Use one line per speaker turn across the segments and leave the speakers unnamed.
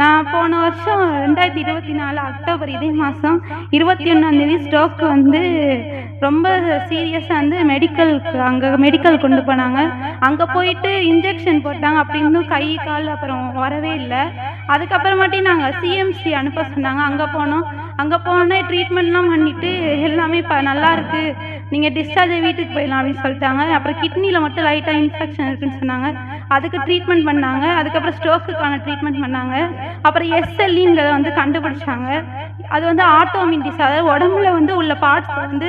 நான் போன வருஷம் ரெண்டாயிரத்தி இருபத்தி நாலு அக்டோபர் இதே மாதம் இருபத்தி ஒன்றாந்தேதி ஸ்ட்ரோக் வந்து ரொம்ப சீரியஸாக வந்து மெடிக்கலுக்கு அங்கே மெடிக்கல் கொண்டு போனாங்க. அங்கே போயிட்டு இன்ஜெக்ஷன் போட்டாங்க. அப்படி இருந்தும் கை கால் அப்புறம் வரவே இல்லை. அதுக்கப்புறமாட்டி நாங்கள் சிஎம்சி அனுப்ப சொன்னாங்க. அங்கே போனோம். அங்கே போனோடனே ட்ரீட்மெண்ட்லாம் பண்ணிவிட்டு எல்லாமே இப்போ நல்லா இருக்குது நீங்கள் டிஸ்சார்ஜ் வீட்டுக்கு போயிடலாம் அப்படின்னு சொல்லிட்டாங்க. அப்புறம் கிட்னியில் மட்டும் லைட்டாக இன்ஃபெக்ஷன் இருக்குன்னு சொன்னாங்க. அதுக்கு ட்ரீட்மெண்ட் பண்ணாங்க. அதுக்கப்புறம் ஸ்ட்ரோக்குக்கான ட்ரீட்மெண்ட் பண்ணாங்க. அப்புறம் எஸ்எல்இங்கிறத வந்து கண்டுபிடிச்சாங்க. அது வந்து ஆட்டோமின் டிஸ் அதாவது உடம்புல வந்து உள்ள பார்ட்ஸ் வந்து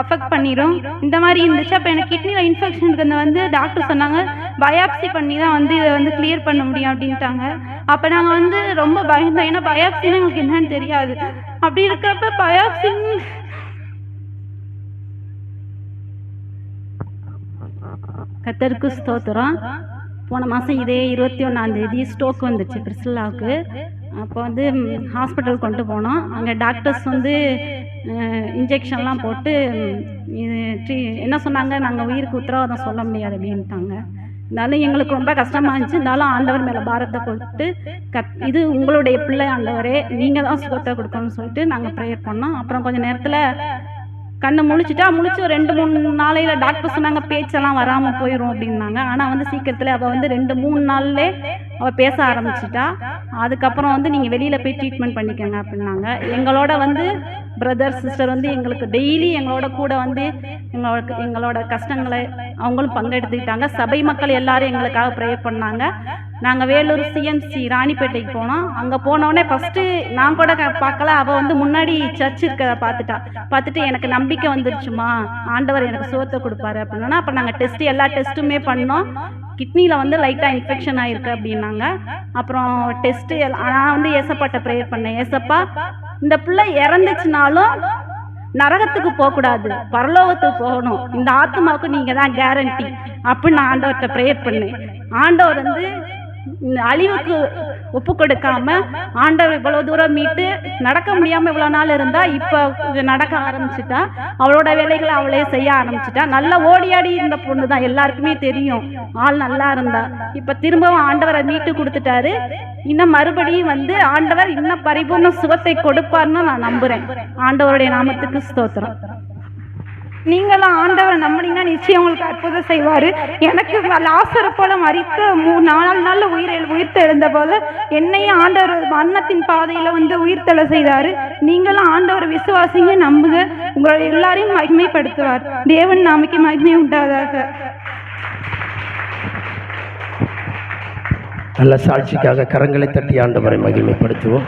அஃபெக்ட் பண்ணிடும் இந்த மாதிரி இருந்துச்சு. அப்போ எனக்கு கிட்னியில் இன்ஃபெக்ஷன் இருக்கிறத வந்து டாக்டர் சொன்னாங்க. பயாப்சி பண்ணி தான் வந்து இதை வந்து கிளியர் பண்ண முடியும் அப்படின்ட்டாங்க. அப்போ நாங்கள் வந்து ரொம்ப பயந்தோம். ஏன்னா பயாப்சின்னு எங்களுக்கு என்னன்னு தெரியாது. அப்படி இருக்கிறப்ப பயாப்சின்னு
கத்தருக்கு ஸ்தோத்திரம். போன மாதம் இதே இருபத்தி ஒன்றாந்தேதி ஸ்ட்ரோக் வந்துச்சு பிரிசில்லாவுக்கு அப்போ வந்து ஹாஸ்பிட்டல் கொண்டு போனோம். அங்கே டாக்டர்ஸ் வந்து இன்ஜெக்ஷன்லாம் போட்டு இது ட்ரீ என்ன சொன்னாங்க? நாங்கள் உயிருக்கு உத்தரவாதம் சொல்ல முடியாது அப்படின்ட்டாங்க. இருந்தாலும் எங்களுக்கு ரொம்ப கஷ்டமாக இருந்துச்சு. இருந்தாலும் ஆண்டவர் மேலே பாரத்தை போட்டு கத் இது உங்களுடைய பிள்ளை ஆண்டவரே நீங்கள் தான் சுகத்தை கொடுக்கணும்னு சொல்லிட்டு நாங்கள் ப்ரேயர் பண்ணோம். அப்புறம் கொஞ்சம் நேரத்தில் கண்ணை முழிச்சிட்டா முழிச்சு ஒரு ரெண்டு மூணு நாளையில டாக்டர் சொன்னாங்க பேச்செல்லாம் வராம போயிடும் அப்படின்னாங்க. ஆனா வந்து சீக்கிரத்துல அவ வந்து ரெண்டு மூணு நாள்லே அவ பேச ஆரம்பிச்சிட்டா. அதுக்கப்புறம் வந்து நீங்க வெளியில போய் ட்ரீட்மெண்ட் பண்ணிக்கோங்க அப்படின்னாங்க. எங்களோட வந்து பிரதர் சிஸ்டர் வந்து எங்களுக்கு டெய்லி எங்களோட கூட வந்து எங்களோட எங்களோட கஷ்டங்களை அவங்களும் பங்கெடுத்துக்கிட்டாங்க. சபை மக்கள் எல்லாரும் எங்களுக்காக ப்ரேயர் பண்ணாங்க. நாங்கள் வேலூர் சிஎம்சி ராணிப்பேட்டைக்கு போனோம். அங்கே போனோடனே ஃபஸ்ட்டு நான் கூட க- பார்க்கல. அவள் வந்து முன்னாடி சர்ச் இருக்கிறத பார்த்துட்டா. பார்த்துட்டு எனக்கு நம்பிக்கை வந்துருச்சுமா. ஆண்டவர் எனக்கு சுகத்தை கொடுப்பாரு அப்படின்னா அப்போ நாங்கள் டெஸ்ட்டு எல்லா டெஸ்ட்டுமே பண்ணோம். கிட்னியில் வந்து லைட்டாக இன்ஃபெக்ஷன் ஆகிருக்கு அப்படின்னாங்க. அப்புறம் டெஸ்ட்டு நான் வந்து ஏசப்பாட்ட ப்ரேயர் பண்ணேன். ஏசப்பா இந்த பிள்ளை இறந்துச்சுனாலும் நரகத்துக்கு போகக்கூடாது. பரலோகத்துக்கு போகணும். இந்த ஆத்மாவுக்கு நீங்கள் தான் கேரண்டி அப்படின்னு நான் ஆண்டவர்கிட்ட ப்ரேயர் பண்ணேன். ஆண்டவர் வந்து அழிவுக்கு ஒப்பு கொடுக்காம ஆண்டவர் இவ்வளவு தூரம் மீட்டு நடக்க முடியாம இவ்வளவு நாள் இருந்தா இப்ப நடக்க ஆரம்பிச்சிட்டா. அவளோட வேலைகளை அவளே செய்ய ஆரம்பிச்சிட்டா. நல்லா ஓடியாடி இருந்த பொண்ணு தான் எல்லாருக்குமே தெரியும். ஆள் நல்லா இருந்தா. இப்ப திரும்பவும் ஆண்டவரை மீட்டு கொடுத்துட்டாரு. இன்னும் மறுபடியும் வந்து ஆண்டவர் இன்னும் பரிபூர்ண சுகத்தை கொடுப்பார்னு நான் நம்புறேன். ஆண்டவருடைய நாமத்துக்கு ஸ்தோத்திரம்.
நீங்களாம் ஆண்டவரை நம்பினீங்கன்னா நிச்சயம் உங்களுக்கு அற்புதம் செய்வார். எனக்கு லாசரை போல மறித்த மூ நாலு நாளில் உயிர் எழு- உயிர்த்து எழுந்த போல என்னையும் ஆண்டவர் மரணத்தின் பாதையில் வந்து உயிர்த்தெழ செய்தார். நீங்களும் ஆண்டவர் விசுவாசிங்க நம்புங்க. உங்களை எல்லாரையும் மகிமைப்படுத்துவார். தேவன் நாமைக்கு மகிமை உண்டாதாக.
நல்ல சாட்சிக்காக கரங்களை தட்டி ஆண்டவரை மகிமைப்படுத்துவோம்.